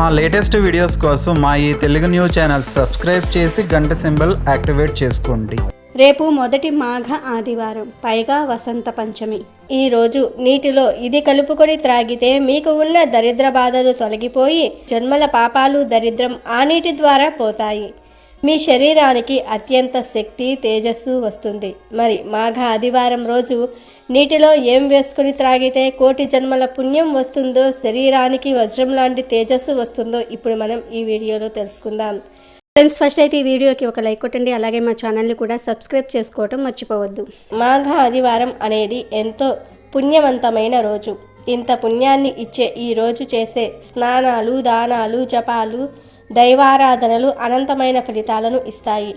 మా latest videos కోసం మా ఈ తెలుగు న్యూస్ ఛానల్ సబ్స్క్రైబ్ చేసి గంట సింబల్ యాక్టివేట్ చేసుకోండి. రేపు మొదటి మాఘ ఆదివారం పైగా వసంత పంచమి. ఈ రోజు నీటిలో ఇది కలుపుకొని త్రాగితే మీకు ఉన్న దరిద్ర బాధలు తొలగిపోయి జన్మల పాపాలు దరిద్రం ఆ నీటి ద్వారా పోతాయి. మీ శరీరానికి అత్యంత శక్తి తేజస్సు వస్తుంది. మరి మాఘ ఆదివారం రోజు నీటిలో ఏం వేసుకుని త్రాగితే కోటి జన్మల పుణ్యం వస్తుందో శరీరానికి వజ్రం లాంటి తేజస్సు వస్తుందో ఇప్పుడు మనం ఈ వీడియోలో తెలుసుకుందాం. ఫ్రెండ్స్ ఫస్ట్ అయితే ఈ వీడియోకి ఒక లైక్ కొట్టండి. అలాగే మా ఛానల్ని కూడా సబ్స్క్రైబ్ చేసుకోవటం మర్చిపోవద్దు. మాఘ ఆదివారం అనేది ఎంతో పుణ్యవంతమైన రోజు. ఇంత పుణ్యాన్ని ఇచ్చే ఈ రోజు చేసే స్నానాలు దానాలు జపాలు దైవారాధనలు అనంతమైన ఫలితాలను ఇస్తాయి.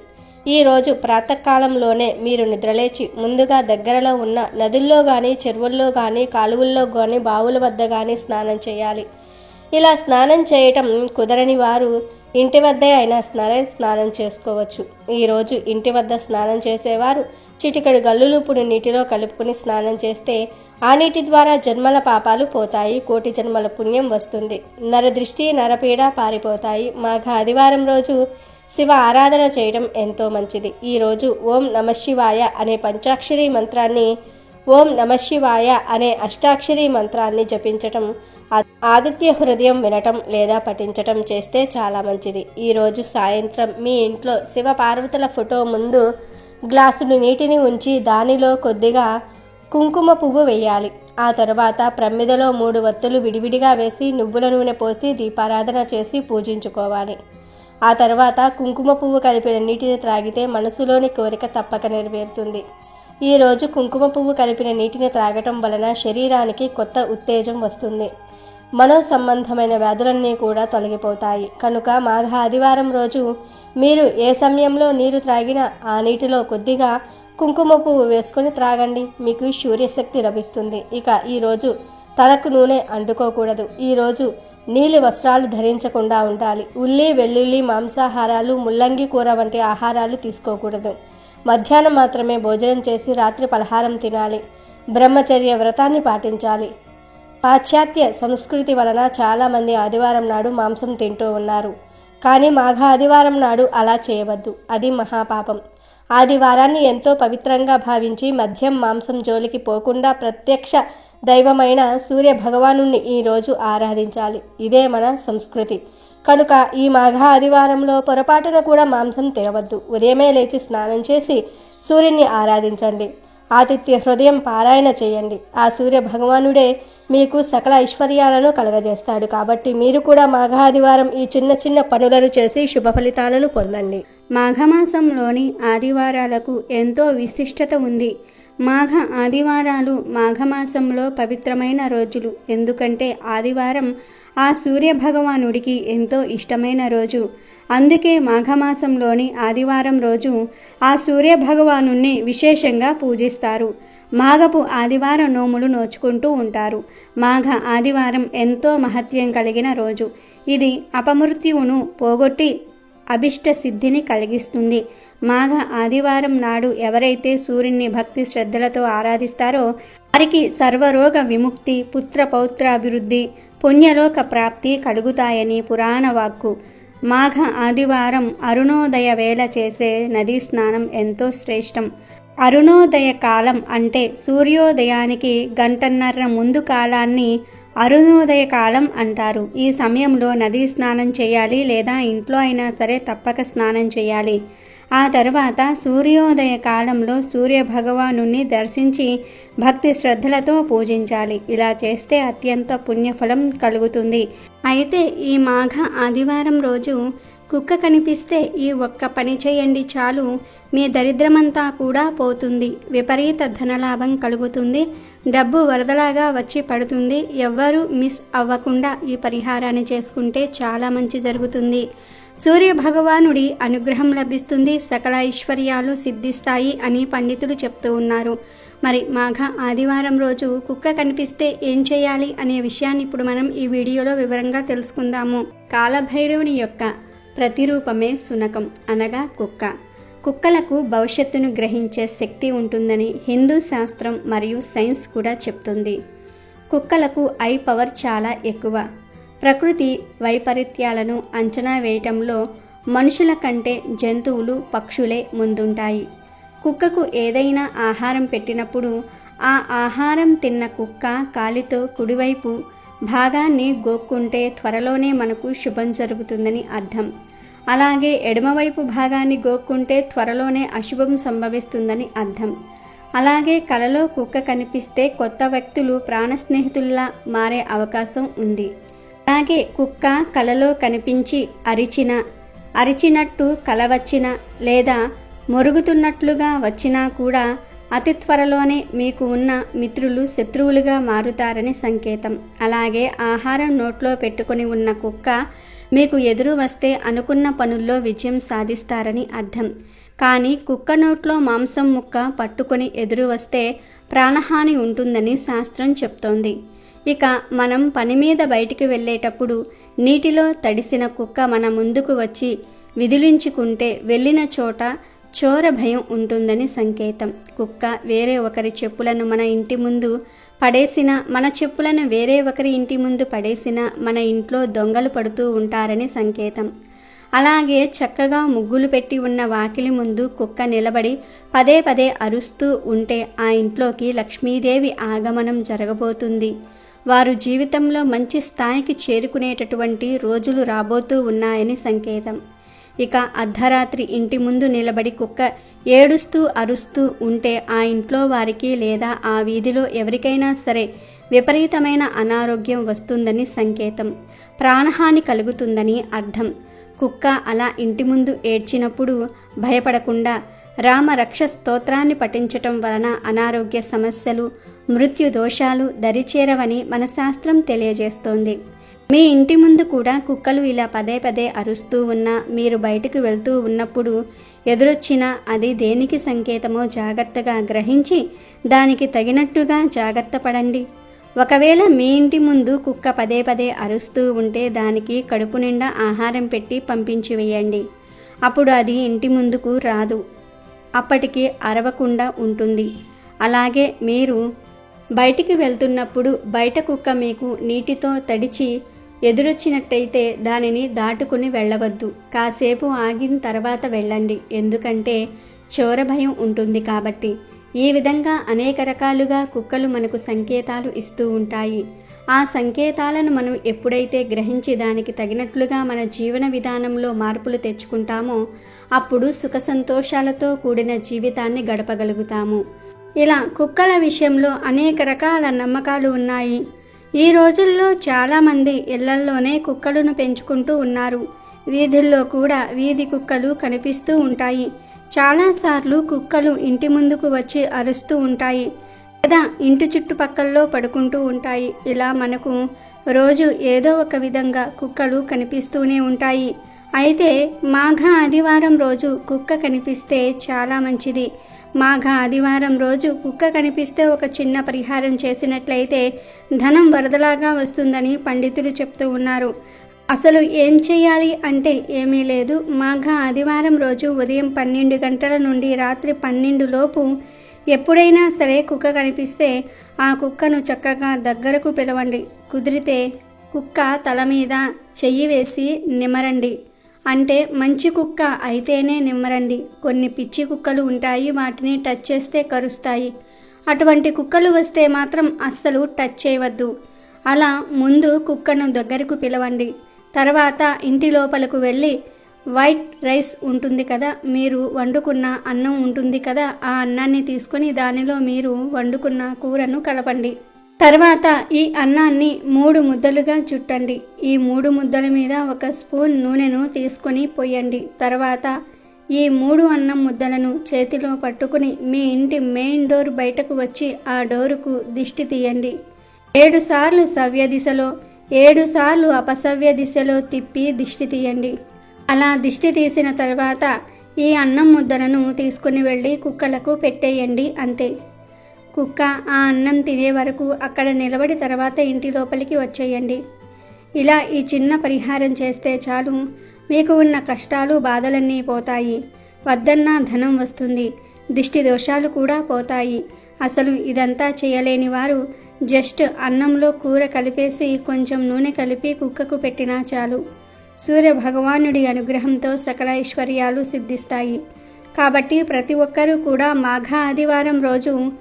ఈరోజు ప్రాతకాలంలోనే మీరు నిద్రలేచి ముందుగా దగ్గరలో ఉన్న నదుల్లో కానీ చెరువుల్లో కానీ కాలువల్లో కానీ బావుల వద్ద కానీ స్నానం చేయాలి. ఇలా స్నానం చేయటం కుదరని వారు ఇంటి వద్దే అయినా స్నానం స్నానం చేసుకోవచ్చు. ఈరోజు ఇంటి వద్ద స్నానం చేసేవారు చిటికెడు గల్లులుపుడు నీటిలో కలుపుకుని స్నానం చేస్తే ఆ నీటి ద్వారా జన్మల పాపాలు పోతాయి కోటి జన్మల పుణ్యం వస్తుంది. నరదృష్టి నరపీడ పారిపోతాయి. మాఘ ఆదివారం రోజు శివ ఆరాధన చేయడం ఎంతో మంచిది. ఈరోజు ఓం నమశివాయ అనే పంచాక్షరి మంత్రాన్ని ఓం నమశివాయ అనే అష్టాక్షరి మంత్రాన్ని జపించటం ఆదిత్య హృదయం వినటం లేదా పఠించటం చేస్తే చాలా మంచిది. ఈరోజు సాయంత్రం మీ ఇంట్లో శివ పార్వతుల ఫోటో ముందు గ్లాసుడు నీటిని ఉంచి దానిలో కొద్దిగా కుంకుమ పువ్వు వేయాలి. ఆ తరువాత ప్రమ్మిదలో మూడు వత్తులు విడివిడిగా వేసి నువ్వుల నూనె పోసి దీపారాధన చేసి పూజించుకోవాలి. ఆ తర్వాత కుంకుమ పువ్వు కలిపిన నీటిని త్రాగితే మనసులోని కోరిక తప్పక నెరవేరుతుంది. ఈరోజు కుంకుమ పువ్వు కలిపిన నీటిని త్రాగటం వలన శరీరానికి కొత్త ఉత్తేజం వస్తుంది. మనో సంబంధమైన వ్యాధులన్నీ కూడా తొలగిపోతాయి. కనుక మాఘ ఆదివారం రోజు మీరు ఏ సమయంలో నీరు త్రాగినా ఆ నీటిలో కొద్దిగా కుంకుమ పువ్వు వేసుకొని త్రాగండి. మీకు సూర్యశక్తి లభిస్తుంది. ఇక ఈరోజు తలకు నూనె అంటుకోకూడదు. ఈరోజు నీలి వస్త్రాలు ధరించకుండా ఉండాలి. ఉల్లి వెల్లుల్లి మాంసాహారాలు ముల్లంగి కూర వంటి ఆహారాలు తీసుకోకూడదు. మధ్యాహ్నం మాత్రమే భోజనం చేసి రాత్రి పలహారం తినాలి. బ్రహ్మచర్య వ్రతాన్ని పాటించాలి. పాశ్చాత్య సంస్కృతి వలన చాలామంది ఆదివారం నాడు మాంసం తింటూ ఉన్నారు. కానీ మాఘ ఆదివారం నాడు అలా చేయవద్దు. అది మహాపాపం. ఆదివారాన్ని ఎంతో పవిత్రంగా భావించి మద్యం మాంసం జోలికి పోకుండా ప్రత్యక్ష దైవమైన సూర్య భగవాను ఈరోజు ఆరాధించాలి. ఇదే మన సంస్కృతి. కనుక ఈ మాఘ ఆదివారంలో పొరపాటున కూడా మాంసం తినవద్దు. ఉదయమే లేచి స్నానం చేసి సూర్యుని ఆరాధించండి. ఆతిథ్య హృదయం పారాయణ చేయండి. ఆ సూర్య భగవానుడే మీకు సకల ఐశ్వర్యాలను కలగజేస్తాడు. కాబట్టి మీరు కూడా మాఘాదివారం ఈ చిన్న చిన్న పనులను చేసి శుభ ఫలితాలను పొందండి. మాఘమాసంలోని ఆదివారాలకు ఎంతో విశిష్టత ఉంది. మాఘ ఆదివారాలు మాఘమాసంలో పవిత్రమైన రోజులు. ఎందుకంటే ఆదివారం ఆ సూర్య భగవానుడికి ఎంతో ఇష్టమైన రోజు. అందుకే మాఘమాసంలోని ఆదివారం రోజు ఆ సూర్య భగవాను విశేషంగా పూజిస్తారు. మాఘపు ఆదివారం నోములు నోచుకుంటూ ఉంటారు. మాఘ ఆదివారం ఎంతో మహత్యం కలిగిన రోజు. ఇది అపమృత్యువును పోగొట్టి అభిష్ట సిద్ధిని కలిగిస్తుంది. మాఘ ఆదివారం నాడు ఎవరైతే సూర్యుని భక్తి శ్రద్ధలతో ఆరాధిస్తారో వారికి సర్వరోగ విముక్తి పుత్ర పౌత్రాభివృద్ధి పుణ్యలోక ప్రాప్తి కలుగుతాయని పురాణ వాక్కు. మాఘ ఆదివారం అరుణోదయ వేళ చేసే నదీ స్నానం ఎంతో శ్రేష్టం. అరుణోదయ కాలం అంటే సూర్యోదయానికి గంటన్నర ముందు కాలాన్ని అరుణోదయ కాలం అంటారు. ఈ సమయంలో నదీ స్నానం చేయాలి లేదా ఇంట్లో అయినా సరే తప్పక స్నానం చేయాలి. ఆ తర్వాత సూర్యోదయ కాలంలో సూర్య భగవాను దర్శించి భక్తి శ్రద్ధలతో పూజించాలి. ఇలా చేస్తే అత్యంత పుణ్యఫలం కలుగుతుంది. అయితే ఈ మాఘ ఆదివారం రోజు కుక్క కనిపిస్తే ఈ ఒక్క పని చేయండి చాలు. మీ దరిద్రమంతా కూడా పోతుంది. విపరీత ధనలాభం కలుగుతుంది. డబ్బు వరదలాగా వచ్చి పడుతుంది. ఎవ్వరూ మిస్ అవ్వకుండా ఈ పరిహారాన్ని చేసుకుంటే చాలా మంచి జరుగుతుంది. సూర్య భగవానుడి అనుగ్రహం లభిస్తుంది. సకల ఐశ్వర్యాలు సిద్ధిస్తాయి అని పండితులు చెప్తూ ఉన్నారు. మరి మాఘ ఆదివారం రోజు కుక్క కనిపిస్తే ఏం చేయాలి అనే విషయాన్ని ఇప్పుడు మనం ఈ వీడియోలో వివరంగా తెలుసుకుందాము. కాలభైరవుని యొక్క ప్రతిరూపమే సునకం అనగా కుక్క. కుక్కలకు భవిష్యత్తును గ్రహించే శక్తి ఉంటుందని హిందూ శాస్త్రం మరియు సైన్స్ కూడా చెప్తుంది. కుక్కలకు ఐ పవర్ చాలా ఎక్కువ. ప్రకృతి వైపరీత్యాలను అంచనా వేయటంలో మనుషుల కంటే జంతువులు పక్షులే ముందుంటాయి. కుక్కకు ఏదైనా ఆహారం పెట్టినప్పుడు ఆ ఆహారం తిన్న కుక్క కాలితో కుడివైపు భాగాన్ని గోక్కుంటే త్వరలోనే మనకు శుభం జరుగుతుందని అర్థం. అలాగే ఎడమవైపు భాగాన్ని గోక్కుంటే త్వరలోనే అశుభం సంభవిస్తుందని అర్థం. అలాగే కలలో కుక్క కనిపిస్తే కొత్త వ్యక్తులు ప్రాణ స్నేహితుల్లా మారే అవకాశం ఉంది. అలాగే కుక్క కలలో కనిపించి అరిచిన అరిచినట్టు కల వచ్చిన లేదా మొరుగుతున్నట్లుగా వచ్చినా కూడా అతి త్వరలోనే మీకు ఉన్న మిత్రులు శత్రువులుగా మారుతారని సంకేతం. అలాగే ఆహారం నోట్లో పెట్టుకొని ఉన్న కుక్క మీకు ఎదురు వస్తే అనుకున్న పనుల్లో విజయం సాధిస్తారని అర్థం. కానీ కుక్క నోట్లో మాంసం ముక్క పట్టుకొని ఎదురు వస్తే ప్రాణహాని ఉంటుందని శాస్త్రం చెప్తోంది. ఇక మనం పని మీద బయటికి వెళ్ళేటప్పుడు నీటిలో తడిసిన కుక్క మన ముందుకు వచ్చి విదిలించుకుంటే వెళ్ళిన చోట చోర భయం ఉంటుందని సంకేతం. కుక్క వేరే ఒకరి చెప్పులను మన ఇంటి ముందు పడేసిన మన చెప్పులను వేరే ఒకరి ఇంటి ముందు పడేసిన మన ఇంట్లో దొంగలు పడుతూ ఉంటారని సంకేతం. అలాగే చక్కగా ముగ్గులు పెట్టి ఉన్న వాకిలి ముందు కుక్క నిలబడి పదే పదే అరుస్తూ ఉంటే ఆ ఇంట్లోకి లక్ష్మీదేవి ఆగమనం జరగబోతుంది. వారు జీవితంలో మంచి స్థాయికి చేరుకునేటటువంటి రోజులు రాబోతూ ఉన్నాయని సంకేతం. ఇక అర్ధరాత్రి ఇంటి ముందు నిలబడి కుక్క ఏడుస్తూ అరుస్తూ ఉంటే ఆ ఇంట్లో వారికి లేదా ఆ వీధిలో ఎవరికైనా సరే విపరీతమైన అనారోగ్యం వస్తుందని సంకేతం. ప్రాణహాని కలుగుతుందని అర్థం. కుక్క అలా ఇంటి ముందు ఏడ్చినప్పుడు భయపడకుండా రామ రక్ష స్తోత్రాన్ని పఠించటం వలన అనారోగ్య సమస్యలు మృత్యు దోషాలు దరిచేరవని మన శాస్త్రం తెలియజేస్తోంది. మీ ఇంటి ముందు కూడా కుక్కలు ఇలా పదే పదే అరుస్తూ ఉన్నా మీరు బయటకు వెళ్తూ ఉన్నప్పుడు ఎదురొచ్చినా అది దేనికి సంకేతమో జాగ్రత్తగా గ్రహించి దానికి తగినట్టుగా జాగ్రత్త పడండి. ఒకవేళ మీ ఇంటి ముందు కుక్క పదే పదే అరుస్తూ ఉంటే దానికి కడుపు నిండా ఆహారం పెట్టి పంపించి వేయండి. అప్పుడు అది ఇంటి ముందుకు రాదు. అప్పటికి అరవకుండా ఉంటుంది. అలాగే మీరు బయటికి వెళ్తున్నప్పుడు బయట కుక్క మీకు నీటితో తడిచి ఎదురొచ్చినట్టయితే దానిని దాటుకుని వెళ్ళవద్దు. కాసేపు ఆగిన తర్వాత వెళ్ళండి. ఎందుకంటే చోర భయం ఉంటుంది కాబట్టి. ఈ విధంగా అనేక రకాలుగా కుక్కలు మనకు సంకేతాలు ఇస్తూ ఉంటాయి. ఆ సంకేతాలను మనం ఎప్పుడైతే గ్రహించి దానికి తగినట్లుగా మన జీవన విధానంలో మార్పులు తెచ్చుకుంటామో అప్పుడు సుఖ సంతోషాలతో కూడిన జీవితాన్ని గడపగలుగుతాము. ఇలా కుక్కల విషయంలో అనేక రకాల నమ్మకాలు ఉన్నాయి. ఈ రోజుల్లో చాలామంది ఇళ్ళల్లోనే కుక్కలను పెంచుకుంటూ ఉన్నారు. వీధుల్లో కూడా వీధి కుక్కలు కనిపిస్తూ ఉంటాయి. చాలాసార్లు కుక్కలు ఇంటి ముందుకు వచ్చి అరుస్తూ ఉంటాయి. లేదా ఇంటి చుట్టుపక్కల్లో పడుకుంటూ ఉంటాయి. ఇలా మనకు రోజు ఏదో ఒక విధంగా కుక్కలు కనిపిస్తూనే ఉంటాయి. అయితే మాఘ ఆదివారం రోజు కుక్క కనిపిస్తే చాలా మంచిది. మాఘ ఆదివారం రోజు కుక్క కనిపిస్తే ఒక చిన్న పరిహారం చేసినట్లయితే ధనం వరదలాగా వస్తుందని పండితులు చెప్తూ ఉన్నారు. అసలు ఏం చేయాలి అంటే ఏమీ లేదు. మాఘ ఆదివారం రోజు ఉదయం పన్నెండు గంటల నుండి రాత్రి పన్నెండు లోపు ఎప్పుడైనా సరే కుక్క కనిపిస్తే ఆ కుక్కను చక్కగా దగ్గరకు పిలవండి. కుదిరితే కుక్క తల మీద చెయ్యి వేసి నిమరండి. అంటే మంచి కుక్క అయితేనే నిమ్మరండి. కొన్ని పిచ్చి కుక్కలు ఉంటాయి వాటిని టచ్ చేస్తే కరుస్తాయి. అటువంటి కుక్కలు వస్తే మాత్రం అస్సలు టచ్ చేయవద్దు. అలా ముందు కుక్కను దగ్గరకు పిలవండి. తర్వాత ఇంటి లోపలకు వెళ్ళి వైట్ రైస్ ఉంటుంది కదా మీరు వండుకున్న అన్నం ఉంటుంది కదా ఆ అన్నాన్ని తీసుకొని దానిలో మీరు వండుకున్న కూరను కలపండి. తర్వాత ఈ అన్నాన్ని మూడు ముద్దలుగా చుట్టండి. ఈ మూడు ముద్దల మీద ఒక స్పూన్ నూనెను తీసుకొని పోయండి తర్వాత ఈ మూడు అన్నం ముద్దలను చేతిలో పట్టుకుని మీ ఇంటి మెయిన్ డోర్ బయటకు వచ్చి ఆ డోరుకు దిష్టి తీయండి. ఏడు సార్లు సవ్య దిశలో ఏడు సార్లు అపసవ్య దిశలో తిప్పి దిష్టి తీయండి. అలా దిష్టి తీసిన తర్వాత ఈ అన్నం ముద్దలను తీసుకుని వెళ్ళి కుక్కలకు పెట్టేయండి అంతే. కుక్క ఆ అన్నం తినే వరకు అక్కడ నిలబడి తర్వాత ఇంటి లోపలికి వచ్చేయండి. ఇలా ఈ చిన్న పరిహారం చేస్తే చాలు. మీకు ఉన్న కష్టాలు బాధలన్నీ పోతాయి. వద్దన్నా ధనం వస్తుంది. దిష్టి దోషాలు కూడా పోతాయి. అసలు ఇదంతా చేయలేని వారు జస్ట్ అన్నంలో కూర కలిపేసి కొంచెం నూనె కలిపి కుక్కకు పెట్టినా చాలు. సూర్య భగవానుడి అనుగ్రహంతో సకల ఐశ్వర్యాలు సిద్ధిస్తాయి. కాబట్టి ప్రతి ఒక్కరూ కూడా మాఘ ఆదివారం రోజు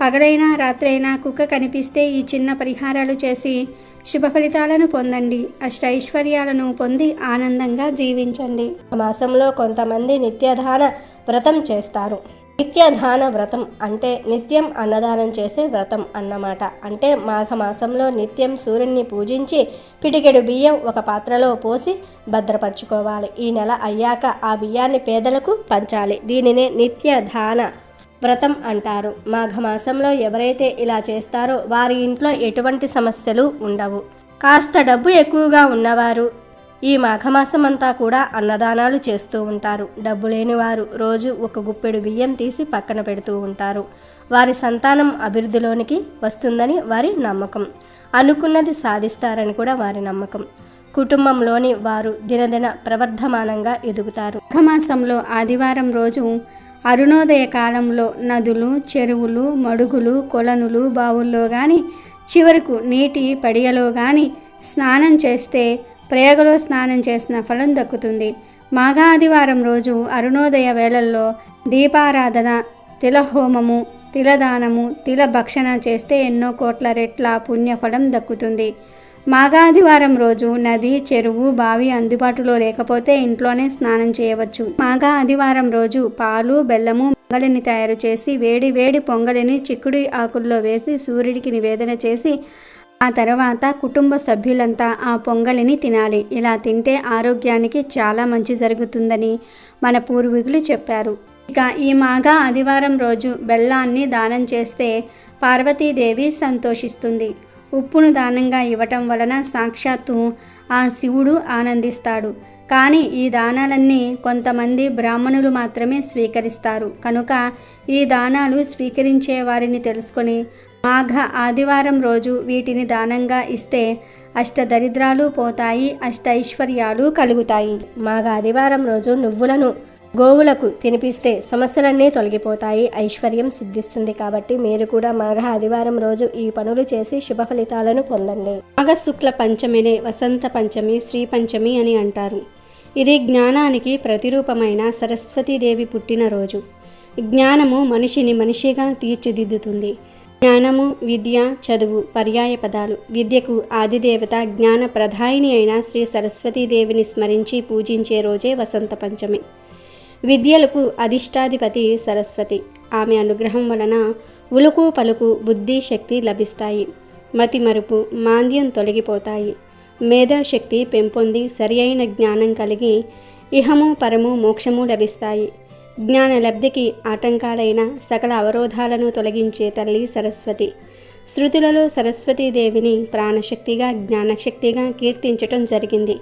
పగలైనా రాత్రైనా కుక్క కనిపిస్తే ఈ చిన్న పరిహారాలు చేసి శుభ ఫలితాలను పొందండి. అష్ట ఐశ్వర్యాలను పొంది ఆనందంగా జీవించండి. మాసంలో కొంతమంది నిత్యదాన వ్రతం చేస్తారు. నిత్యదాన వ్రతం అంటే నిత్యం అన్నదానం చేసే వ్రతం అన్నమాట. అంటే మాఘమాసంలో నిత్యం సూర్యుని పూజించి పిటికెడు బియ్యం ఒక పాత్రలో పోసి భద్రపరచుకోవాలి. ఈ నెల అయ్యాక ఆ బియ్యాన్ని పేదలకు పంచాలి. దీనినే నిత్యదాన వ్రతం అంటారు. మాఘమాసంలో ఎవరైతే ఇలా చేస్తారో వారి ఇంట్లో ఎటువంటి సమస్యలు ఉండవు. కాస్త డబ్బు ఎక్కువగా ఉన్నవారు ఈ మాఘమాసం అంతా కూడా అన్నదానాలు చేస్తూ ఉంటారు. డబ్బు లేని వారు రోజు ఒక గుప్పెడు బియ్యం తీసి పక్కన పెడుతూ ఉంటారు. వారి సంతానం అభివృద్ధిలోనికి వస్తుందని వారి నమ్మకం. అనుకున్నది సాధిస్తారని కూడా వారి నమ్మకం. కుటుంబంలోని వారు దినదిన ప్రవర్ధమానంగా ఎదుగుతారు. మాఘమాసంలో ఆదివారం రోజు అరుణోదయ కాలంలో నదులు చెరువులు మడుగులు కొలనులు బావుల్లో కానీ చివరకు నీటి పడియలో కానీ స్నానం చేస్తే ప్రయోగలో స్నానం చేసిన ఫలం దక్కుతుంది. మాఘాదివారం రోజు అరుణోదయ వేళల్లో దీపారాధన తిలహోమము తిలదానము తిల భక్షణ చేస్తే ఎన్నో కోట్ల రెట్ల పుణ్యఫలం దక్కుతుంది. మాఘాదివారం రోజు నది చెరువు బావి అందుబాటులో లేకపోతే ఇంట్లోనే స్నానం చేయవచ్చు. మాగా ఆదివారం రోజు పాలు బెల్లము పొంగలిని తయారు చేసి వేడి వేడి పొంగలిని చిక్కుడు ఆకుల్లో వేసి సూర్యుడికి నివేదన చేసి ఆ తర్వాత కుటుంబ సభ్యులంతా ఆ పొంగలిని తినాలి. ఇలా తింటే ఆరోగ్యానికి చాలా మంచి జరుగుతుందని మన పూర్వీకులు చెప్పారు. ఇక ఈ మాఘ ఆదివారం రోజు బెల్లాన్ని దానం చేస్తే పార్వతీదేవి సంతోషిస్తుంది. ఉప్పును దానంగా ఇవ్వటం వలన సాక్షాత్తు ఆ శివుడు ఆనందిస్తాడు. కానీ ఈ దానాలన్నీ కొంతమంది బ్రాహ్మణులు మాత్రమే స్వీకరిస్తారు. కనుక ఈ దానాలు స్వీకరించే వారిని తెలుసుకొని మాఘ ఆదివారం రోజు వీటిని దానంగా ఇస్తే అష్ట దరిద్రాలు పోతాయి అష్ట ఐశ్వర్యాలు కలుగుతాయి. మాఘ ఆదివారం రోజు నువ్వులను గోవులకు తినిపిస్తే సమస్యలన్నీ తొలగిపోతాయి. ఐశ్వర్యం సిద్ధిస్తుంది కాబట్టి మీరు కూడా మాఘ ఆదివారం రోజు ఈ పనులు చేసి శుభ ఫలితాలను పొందండి. మాఘ శుక్ల పంచమినే వసంత పంచమి శ్రీ పంచమి అని అంటారు. ఇది జ్ఞానానికి ప్రతిరూపమైన సరస్వతీదేవి పుట్టినరోజు జ్ఞానము మనిషిని మనిషిగా తీర్చిదిద్దుతుంది. జ్ఞానము విద్య చదువు పర్యాయ పదాలు. విద్యకు ఆదిదేవత జ్ఞాన ప్రధాయిని అయిన శ్రీ సరస్వతీదేవిని స్మరించి పూజించే రోజే వసంత పంచమి. విద్యలకు అధిష్టాధిపతి సరస్వతి. ఆమె అనుగ్రహం వలన ఉలుకు పలుకు బుద్ధి శక్తి లభిస్తాయి. మతి మరుపు మాంద్యం తొలగిపోతాయి. మేధాశక్తి పెంపొంది సరి అయిన జ్ఞానం కలిగి ఇహము పరము మోక్షము లభిస్తాయి. జ్ఞాన లబ్ధికి ఆటంకాలైన సకల అవరోధాలను తొలగించే తల్లి సరస్వతి. శృతులలో సరస్వతీదేవిని ప్రాణశక్తిగా జ్ఞానశక్తిగా కీర్తించటం జరిగింది.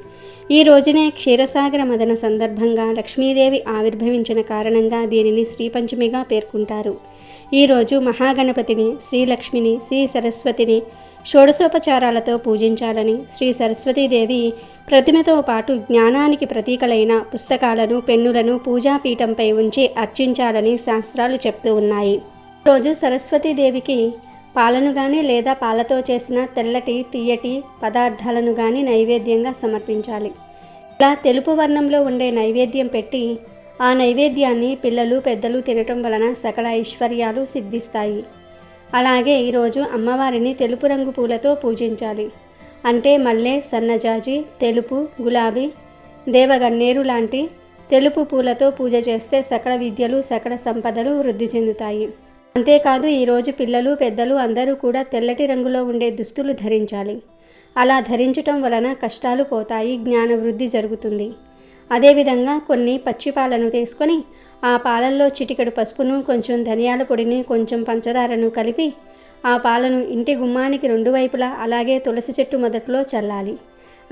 ఈ రోజునే క్షీరసాగర మదన సందర్భంగా లక్ష్మీదేవి ఆవిర్భవించిన కారణంగా దీనిని శ్రీపంచమిగా పేర్కొంటారు. ఈరోజు మహాగణపతిని శ్రీలక్ష్మిని శ్రీ సరస్వతిని షోడశోపచారాలతో పూజించాలని శ్రీ సరస్వతీదేవి ప్రతిమతో పాటు జ్ఞానానికి ప్రతీకలైన పుస్తకాలను పెన్నులను పూజాపీఠంపై ఉంచి అర్చించాలని శాస్త్రాలు చెప్తూ ఉన్నాయి. రోజు సరస్వతీదేవికి పాలను కానీ లేదా పాలతో చేసిన తెల్లటి తీయటి పదార్థాలను కానీ నైవేద్యంగా సమర్పించాలి. ఇలా తెలుపు వర్ణంలో ఉండే నైవేద్యం పెట్టి ఆ నైవేద్యాన్ని పిల్లలు పెద్దలు తినటం వలన సకల ఐశ్వర్యాలు సిద్ధిస్తాయి. అలాగే ఈరోజు అమ్మవారిని తెలుపు రంగు పూలతో పూజించాలి. అంటే మల్లె సన్నజాజి తెలుపు గులాబీ దేవగన్నేరు లాంటి తెలుపు పూలతో పూజ చేస్తే సకల విద్యలు సకల సంపదలు వృద్ధి చెందుతాయి. అంతేకాదు ఈరోజు పిల్లలు పెద్దలు అందరూ కూడా తెల్లటి రంగులో ఉండే దుస్తులు ధరించాలి. అలా ధరించటం వలన కష్టాలు పోతాయి జ్ఞాన వృద్ధి జరుగుతుంది. అదేవిధంగా కొన్ని పచ్చి పాలను తీసుకొని ఆ పాలల్లో చిటికెడు పసుపును కొంచెం ధనియాల పొడిని కొంచెం పంచదారను కలిపి ఆ పాలను ఇంటి గుమ్మానికి రెండు వైపులా అలాగే తులసి చెట్టు మొదట్లో చల్లాలి.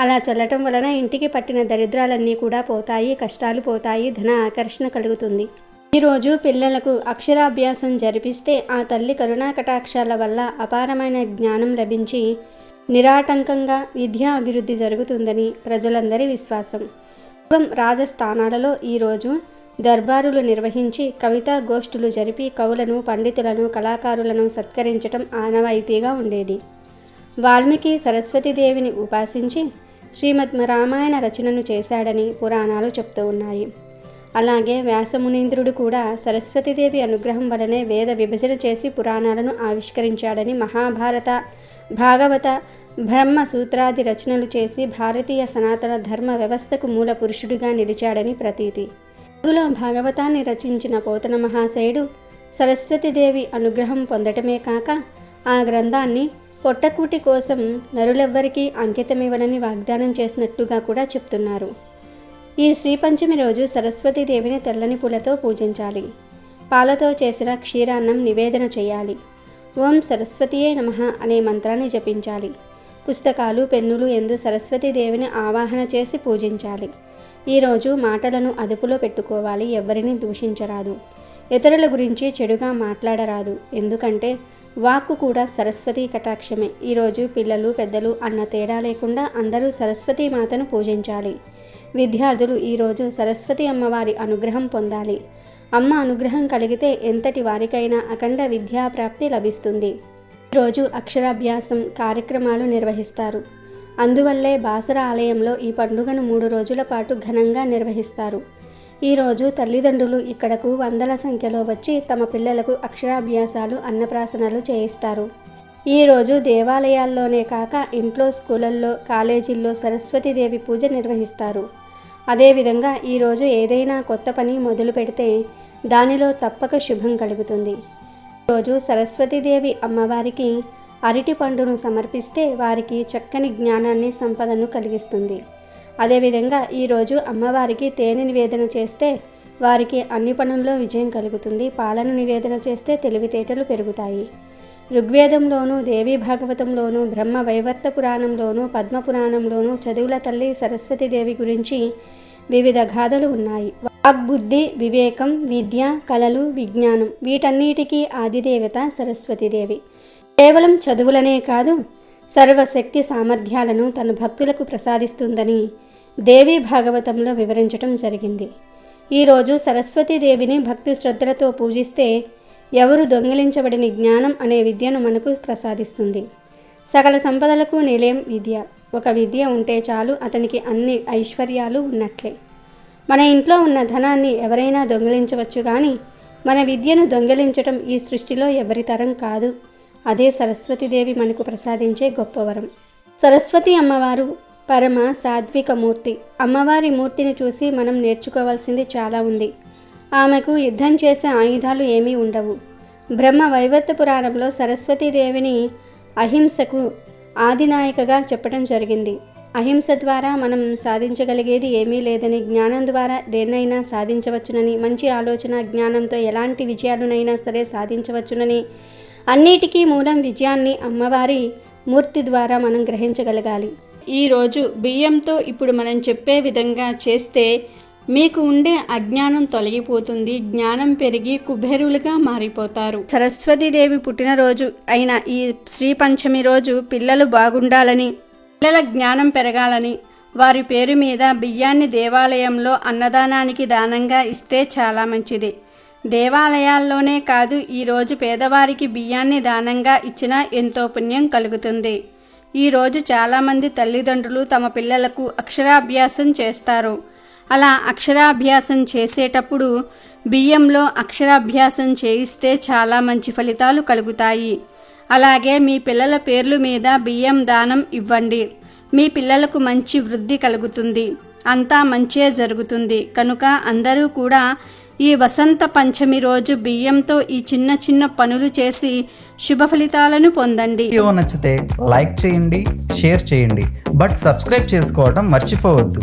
అలా చల్లటం వలన ఇంటికి పట్టిన దరిద్రాలన్నీ కూడా పోతాయి కష్టాలు పోతాయి ధన ఆకర్షణ కలుగుతుంది. ఈరోజు పిల్లలకు అక్షరాభ్యాసం జరిపిస్తే ఆ తల్లి కరుణా కటాక్షాల వల్ల అపారమైన జ్ఞానం లభించి నిరాటంకంగా విద్యా అభివృద్ధి జరుగుతుందని ప్రజలందరి విశ్వాసం. పూర్వం రాజస్థానాలలో ఈరోజు దర్బారులు నిర్వహించి కవితా గోష్ఠులు జరిపి కవులను పండితులను కళాకారులను సత్కరించటం ఆనవాయితీగా ఉండేది. వాల్మీకి సరస్వతీదేవిని ఉపాసించి శ్రీమద్ రామాయణ రచనను చేశాడని పురాణాలు చెప్తూ ఉన్నాయి. అలాగే వ్యాసమునీంద్రుడు కూడా సరస్వతీదేవి అనుగ్రహం వలనే వేద విభజన చేసి పురాణాలను ఆవిష్కరించాడని మహాభారత భాగవత బ్రహ్మ సూత్రాది రచనలు చేసి భారతీయ సనాతన ధర్మ వ్యవస్థకు మూల పురుషుడిగా నిలిచాడని ప్రతీతి. తెలుగులో భాగవతాన్ని రచించిన పోతన మహాశయుడు సరస్వతీదేవి అనుగ్రహం పొందటమే కాక ఆ గ్రంథాన్ని పొట్టకూటి కోసం నరులెవ్వరికీ అంకితమివ్వనని వాగ్దానం చేసినట్టుగా కూడా చెప్తున్నారు. ఈ శ్రీపంచమి రోజు సరస్వతీదేవిని తెల్లని పూలతో పూజించాలి. పాలతో చేసిన క్షీరాన్నం నివేదన చేయాలి. ఓం సరస్వతియే నమః అనే మంత్రాన్ని జపించాలి. పుస్తకాలు పెన్నులు ఎందు సరస్వతీదేవిని ఆవాహన చేసి పూజించాలి. ఈరోజు మాటలను అదుపులో పెట్టుకోవాలి ఎవరిని దూషించరాదు. ఇతరుల గురించి చెడుగా మాట్లాడరాదు. ఎందుకంటే వాక్కు కూడా సరస్వతి కటాక్షమే. ఈరోజు పిల్లలు పెద్దలు అన్న తేడా లేకుండా అందరూ సరస్వతీ మాతను పూజించాలి. విద్యార్థులు ఈరోజు సరస్వతి అమ్మవారి అనుగ్రహం పొందాలి. అమ్మ అనుగ్రహం కలిగితే ఎంతటి వారికైనా అఖండ విద్యా ప్రాప్తి లభిస్తుంది ఈరోజు అక్షరాభ్యాసం కార్యక్రమాలు నిర్వహిస్తారు. అందువల్లే బాసర ఆలయంలో ఈ పండుగను మూడు రోజుల పాటు ఘనంగా నిర్వహిస్తారు. ఈరోజు తల్లిదండ్రులు ఇక్కడకు వందల సంఖ్యలో వచ్చి తమ పిల్లలకు అక్షరాభ్యాసాలు అన్నప్రాసనలు చేయిస్తారు. ఈరోజు దేవాలయాల్లోనే కాక ఇంట్లో స్కూళ్ళల్లో కాలేజీల్లో సరస్వతీదేవి పూజ నిర్వహిస్తారు. అదేవిధంగా ఈరోజు ఏదైనా కొత్త పని మొదలు పెడితే దానిలో తప్పక శుభం కలుగుతుంది. రోజు సరస్వతీదేవి అమ్మవారికి అరటి పండును సమర్పిస్తే వారికి చక్కని జ్ఞానాన్ని సంపదను కలిగిస్తుంది. అదేవిధంగా ఈరోజు అమ్మవారికి తేనె నివేదన చేస్తే వారికి అన్ని పనుల్లో విజయం కలుగుతుంది. పాలన నివేదన చేస్తే తెలివితేటలు పెరుగుతాయి. ఋగ్వేదంలోనూ దేవీ భాగవతంలోనూ బ్రహ్మ వైవర్త పురాణంలోనూ పద్మపురాణంలోనూ చదువుల తల్లి సరస్వతీదేవి గురించి వివిధ గాథలు ఉన్నాయి. వాగ్బుద్ధి వివేకం విద్య కళలు విజ్ఞానం వీటన్నిటికీ ఆదిదేవత సరస్వతీదేవి కేవలం చదువులనే కాదు సర్వశక్తి సామర్థ్యాలను తన భక్తులకు ప్రసాదిస్తుందని దేవీ భాగవతంలో వివరించటం జరిగింది. ఈరోజు సరస్వతీదేవిని భక్తి శ్రద్ధలతో పూజిస్తే ఎవరు దొంగిలించబడిన జ్ఞానం అనే విద్యను మనకు ప్రసాదిస్తుంది. సకల సంపదలకు నిలయం విద్య. ఒక విద్య ఉంటే చాలు అతనికి అన్ని ఐశ్వర్యాలు ఉన్నట్లే. మన ఇంట్లో ఉన్న ధనాన్ని ఎవరైనా దొంగిలించవచ్చు కానీ మన విద్యను దొంగిలించటం ఈ సృష్టిలో ఎవరి తరం కాదు. అదే సరస్వతీదేవి మనకు ప్రసాదించే గొప్పవరం సరస్వతి అమ్మవారు పరమ సాత్విక మూర్తి. అమ్మవారి మూర్తిని చూసి మనం నేర్చుకోవాల్సింది చాలా ఉంది. ఆమెకు యుద్ధం చేసే ఆయుధాలు ఏమీ ఉండవు. బ్రహ్మ వైవర్త పురాణంలో సరస్వతీదేవిని అహింసకు ఆదినాయకగా చెప్పడం జరిగింది. అహింస ద్వారా మనం సాధించగలిగేది ఏమీ లేదని జ్ఞానం ద్వారా దేన్నైనా సాధించవచ్చునని మంచి ఆలోచన జ్ఞానంతో ఎలాంటి విజయాలనైనా సరే సాధించవచ్చునని అన్నిటికీ మూలం విజయాన్ని అమ్మవారి మూర్తి ద్వారా మనం గ్రహించగలగాలి. ఈరోజు బియ్యంతో ఇప్పుడు మనం చెప్పే విధంగా చేస్తే మీకు ఉండే అజ్ఞానం తొలగిపోతుంది జ్ఞానం పెరిగి కుబేరులుగా మారిపోతారు. సరస్వతీదేవి పుట్టినరోజు అయిన ఈ శ్రీ పంచమి రోజు పిల్లలు బాగుండాలని పిల్లల జ్ఞానం పెరగాలని వారి పేరు మీద బియ్యాన్ని దేవాలయంలో అన్నదానానికి దానంగా ఇస్తే చాలా మంచిది. దేవాలయాల్లోనే కాదు ఈరోజు పేదవారికి బియ్యాన్ని దానంగా ఇచ్చినా ఎంతో పుణ్యం కలుగుతుంది. ఈరోజు చాలామంది తల్లిదండ్రులు తమ పిల్లలకు అక్షరాభ్యాసం చేస్తారు. అలా అక్షరాభ్యాసం చేసేటప్పుడు బియ్యంలో అక్షరాభ్యాసం చేయిస్తే చాలా మంచి ఫలితాలు కలుగుతాయి. అలాగే మీ పిల్లల పేర్ల మీద బియ్యం దానం ఇవ్వండి. మీ పిల్లలకు మంచి వృద్ధి కలుగుతుంది. అంతా మంచే జరుగుతుంది. కనుక అందరూ కూడా ఈ వసంత పంచమి రోజు బియ్యంతో ఈ చిన్న చిన్న పనులు చేసి శుభ ఫలితాలను పొందండి. వీడియో నచ్చితే లైక్ చేయండి షేర్ చేయండి. బట్ సబ్స్క్రైబ్ చేసుకోవడం మర్చిపోవద్దు.